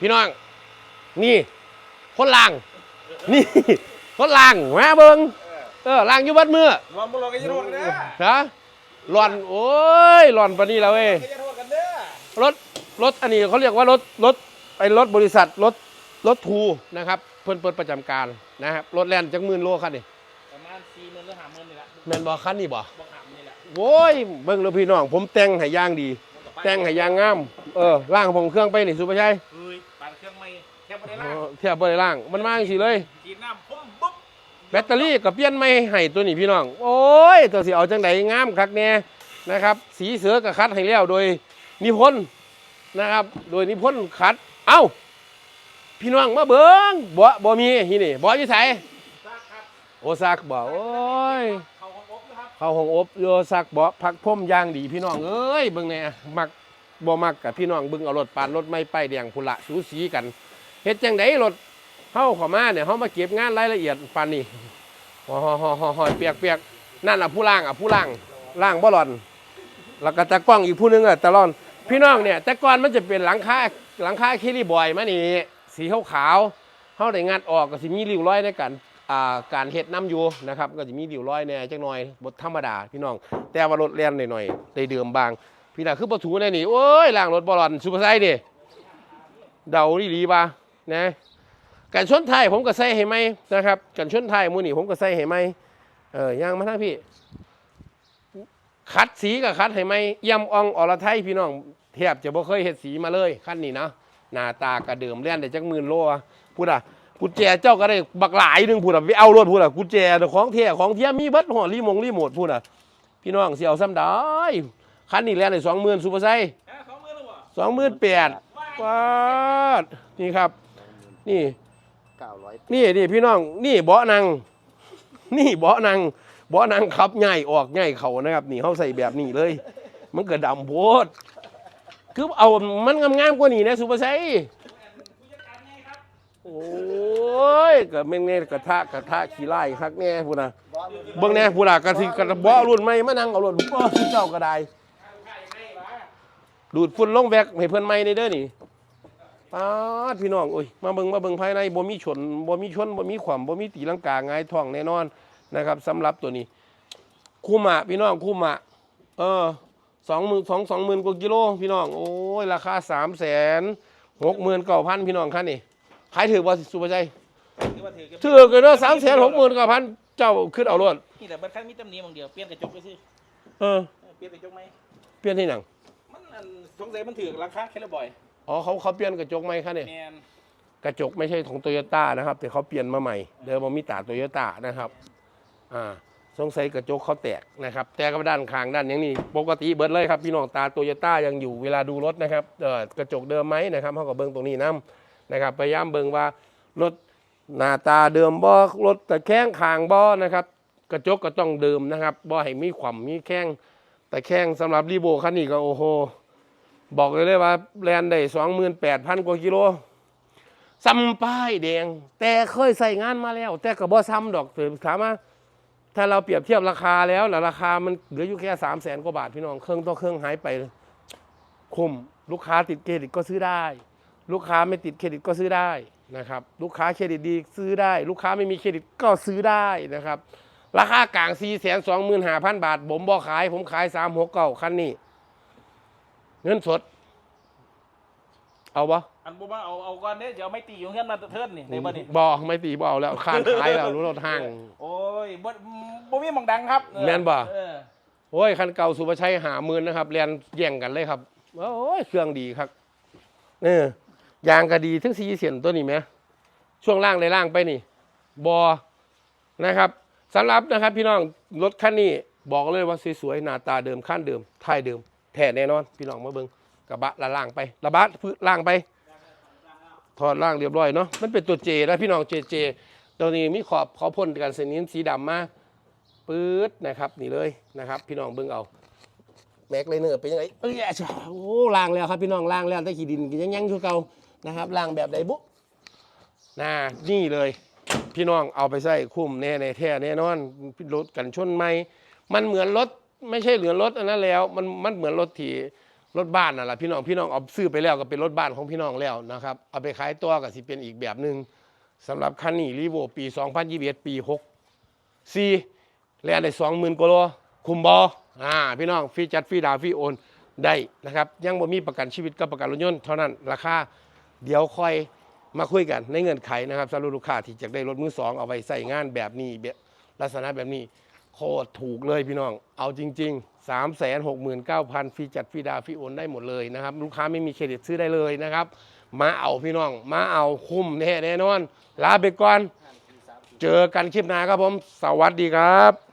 พี่น้อง นี่ คนล่าง นี่ คนล่างมาเบิงเออล่างอยู่บัดมือรวมพวกเราก็จะโทษกันเด้อฮะหลอน โอ้ยหลอนปานนี้แล้วเว้ยก็จะโทษกันเด้อรถ รถ อันนี้เขาเรียกว่ารถ รถไอ้รถบริษัท รถ รถทูนะครับ เพิ่นเปิดประจำการนะครับ รถแล่นจักหมื่นโลคันนี่ประมาณสี่หมื่นหรือห้าหมื่นนี่แหละแม่นบ่คันนี้บ่บอกหามนี่แหละโว้ย เบิ่งแล้วพี่น้อง ผมแต่งให้อย่างดี แต่งให้อย่างงาม เออล่างผมเครื่องไปนี่สุภาชัย เฮ้ยปั่นเครื่องไม่แทบไม่ได้เอล่างอเทียบบ่ได้ล่าง มันมาจังซี่เลยกินน้ำพุ่มปุ๊บแบตเตอรี่กับเปลี่ยนไม่ให้ตัวนี้พี่น้อง โอ้ย ตัวสีเอาจังไดงามคักแน่นะครับ สีเสือกับคัดให้แล้วโดยนิพนธ์นะครับ โดยนิพนธ์คัด เอ้า พี่น้องมาเบิ้งบ่บ่มีที่นี่บ่อยู่ไสซักครับโอซักบ่โอ้ย เขาของอบนะครับ เข้าห้องอบโยซักบ่พักพ่มอย่างดีพี่น้องเอ้ยเบิ่งแหน่มัก บ่มักกับพี่น้องบิ่งเอารถปานรถไม่ป้ายแดงพุละสูสีกันเฮ็ดจังไดรถเฮาเข้ามาเนี่ยเฮามาเก็บงานรายละเอียดปานนี้ห่อห่อห่อหอห่อเปียกเปียกนั่นอะผู้ล่างอะผู้ล่างล่างบ่หลอน แล้วก็ตะกล้องอีกผู้หนึงอะตะลอน พี่น้องเนี่ยแต่ก่อนมันจะเป็นหลังคาหลังคาคิริบอยมานี่สีขาวขาวๆเฮาได้งัดออกก็สิมีริ้วรอยในการอ่าการเฮ็ดน้ำอยู่นะครับก็จะมีริ้วรอยแน่จักหน่อยบ่ธรรมดาพี่น้อง แต่ว่ารถแล่นหน่อยๆได้เดิมบาง พี่น่ะคือบ่ถูแน่นี่โอ้ยล่างรถบ่หลอนซุปเปอร์ไซค์นี่เดาดีดีบ่านะกันชนไทยผมก็ใส่ให้ไหมนะครับกันชนไทยมื้อนี้ผมก็ใส่ให้ไหมเออย่างมาทางพี่ คัดสีกับคัดให้ไหมเอี่ยมอองอรไทยพี่น้องแทบจะบ่เคยเฮ็ดสีมาเลยขั้นนี้นะหน้าตากระเดิมเล่นได้จักหมื่นโลอะพูดอะกุญแจเจ้าก็ได้บักหลายหนึงพูดอะไปเอารถพูดอะกุญแจของเทียของเทียมีเบิดหัวรีมงรีโมทพูดอะพี่น้องเสิเอาซ้ำได้ คันนี้แล่นได้สองหมื่นซูเปอร์ไซค์ฮะสองหมื่นหรือเปล่าสองหมื่นแปดปาดนี่ครับ นี่เก้าร้อยนี่นี่พี่น้อง นี่เบาะนัง นี่เบาะนังเบาะนังขับง่ายออกง่ายเขานะครับ นี่เขาใส่แบบนี้เลย มันเกิดดำโพดคือเอามันงามๆกว่านี้นะสุภาชัยโอ้ยก็แม่งเนี่ยกระทะกระทะขี้ไล่คักแน่พูดนะเบิ่งแน่พูดน่ะกระทิกระเบาะรุ่นใหม่มานั่งเอารถบ่เจ้าก็ได้ ดูดฝุ่นลงแวกให้เพิ่นใหม่ในเด้อนี่ป้าดพี่น้องโอ้ยมาเบิ่งมาเบิ่งภายในบ่มีชนบ่มีชนบ่มีขวามบ่มีตีลังกาหงายท้องแน่นอนนะครับสำหรับตัวนี้ คูมะพี่น้องคูมะ เออสองหมื่นสองสองหมื่นกว่ากิโลพี่น้องโอ้ยราคาสามแสนหกหมื่นเก้าพันพี่น้องคันนี่ขายถือบ่สุภาชัยถือว่าถือกันถือกันเนาะสามแสนหกหมื่นเก้าพันเจ้าขึ้นเอารถนี่แต่เบิดครั้งมีตำหนิบางเดียวเปลี่ยนกระจกไปสิเออเออเปลี่ยนกระจกไหม เปลี่ยนที่หนังมัน อันสงสัยมันถือราคาแค่ละบ่อยอ๋อเขาเขาเปลี่ยนกระจกไหมคันนี่แมนกระจกไม่ใช่ของโตโยต้านะครับ แต่เขาเปลี่ยนมาใหม่ เดิมมันมีตาโตโยต้านะครับอ่าสงสัยกระจกเขาแตกนะครับ แต่กับด้านข้างด้านอย่างนี้ปกติเบิดเลยครับพี่น้องตาโตโยต้ายังอยู่เวลาดูรถนะครับเอ่อกระจกเดิมไหมนะครับเขาก็เบิ้งตรงนี้นํนะครับพยายามเบิ้งว่ารถหน้าตาเดิมบ่รถตะแคงคางบ่นะครับ กระจกก็ต้องเดิมนะครับบ่ให้มีขวามมีแข้งแต่แข้งสำหรับรีโบคันนี้ก็โอ้โห บอกเลยเลยว่าแลนได้สองหมื่นแปดพันกว่ากิโลซ้ำป้ายแดง แต่เคยใส่งานมาแล้ว แต่ก็บ่ซ้ำดอกถามว่าถ้าเราเปรียบเทียบราคาแล้วแล้วราคามันเหลืออยู่แค่สามแสนกว่าบาทพี่น้องเครื่องต่อเครื่องหายไปคุ้มลูกค้าติดเครดิตก็ซื้อได้ ลูกค้าไม่ติดเครดิตก็ซื้อได้นะครับ ลูกค้าเครดิตดีซื้อได้ ลูกค้าไม่มีเครดิตก็ซื้อได้นะครับ ราคากลาง4 2 5 0 0 0บาท ผมบ่ขาย ผมขาย3 6 9คันนี้ เงินสด เอาปะอันบ่มาเอาเอาก่อนเด้จะเอาไม่ตีอยู่เฮือนมาเทิร์นนี่ในบ่นี่บอไม่ตีบเอาแล้วคานขายแล้วรู้รถห้าง โอ้ยบ่บ่มีหมองดังครับเออแม่นบ่เออโอ้ยคันเก่าสุภาชัยหาหมื่นนะครับเรียนแย่งกันเลยครับโอ้ยเครื่องดีครับเนี่ยยางก็ดีทั้งสีเสียนตัวนี้ไหมช่วงล่างในล่างไปนี่บอนะครับสำหรับนะครับ พี่น้องรถคันนี้บอกเลยว่าสวยๆหน้าตาเดิมขั้นเดิมท้ายเดิมแท้แน่นอน พี่น้องมาเบิ่งกระบะละล่างไประบะพื้นล่างไป ถอดล่างเรียบร้อยเนาะมันเป็นตัวเจนะพี่น้องเจเจตัวนี้มีขอบขาพ่นกันเส้นนี้สีดำมาปื๊ดนะครับนี่เลยนะครับ พี่น้องเบิ่งเอาแม็กเลยเนอร์เป็นยังไงเอ้ยอ่โอ้ล่างแล้วครับพี่น้องล่างแล้วได้ขี้ดินยังยังอยู่เก่านะครับล่างแบบใดบุน่านี่เลย พี่น้องเอาไปใส่คุ้มแน่ในแท้แน่นอนรถกันชนไหมมันเหมือนรถ ไม่ใช่เหลือรถอันนั้นแล้ว มันมันเหมือนรถที่รถบ้านน่ะล่ะพี่น้องพี่น้องเอาซื้อไปแล้วก็เป็นรถบ้านของพี่น้องแล้วนะครับเอาไปขายตัวก็สิเป็นอีกแบบหนึ่งสำหรับคันนี้รีโวปี 2021 ปี64แล่นได้20,000กว่าโลคุมบออ่าพี่น้องฟรีจัดฟรีดาวฟรีโอนได้นะครับยังบ่มีประกันชีวิตกับประกันรถยนต์เท่านั้นราคาเดี๋ยวค่อยมาคุยกันในเงื่อนไขนะครับสำหรับลูกค้าที่จะได้รถมือสองเอาไปใส่งานแบบนี้แบบลักษณะแบบนี้ โคตรถูกเลยพี่น้อง เอาจริง ๆ 3 6 9 0 0 0ฟรีจัดฟรีดาวฟรีโอนได้หมดเลยนะครับ ลูกค้าไม่มีเครดิตซื้อได้เลยนะครับ มาเอาพี่น้อง มาเอาคุ้มแน่แน่นอน ลาไปก่อน เจอกันคลิปหน้าครับผม สวัสดีครับ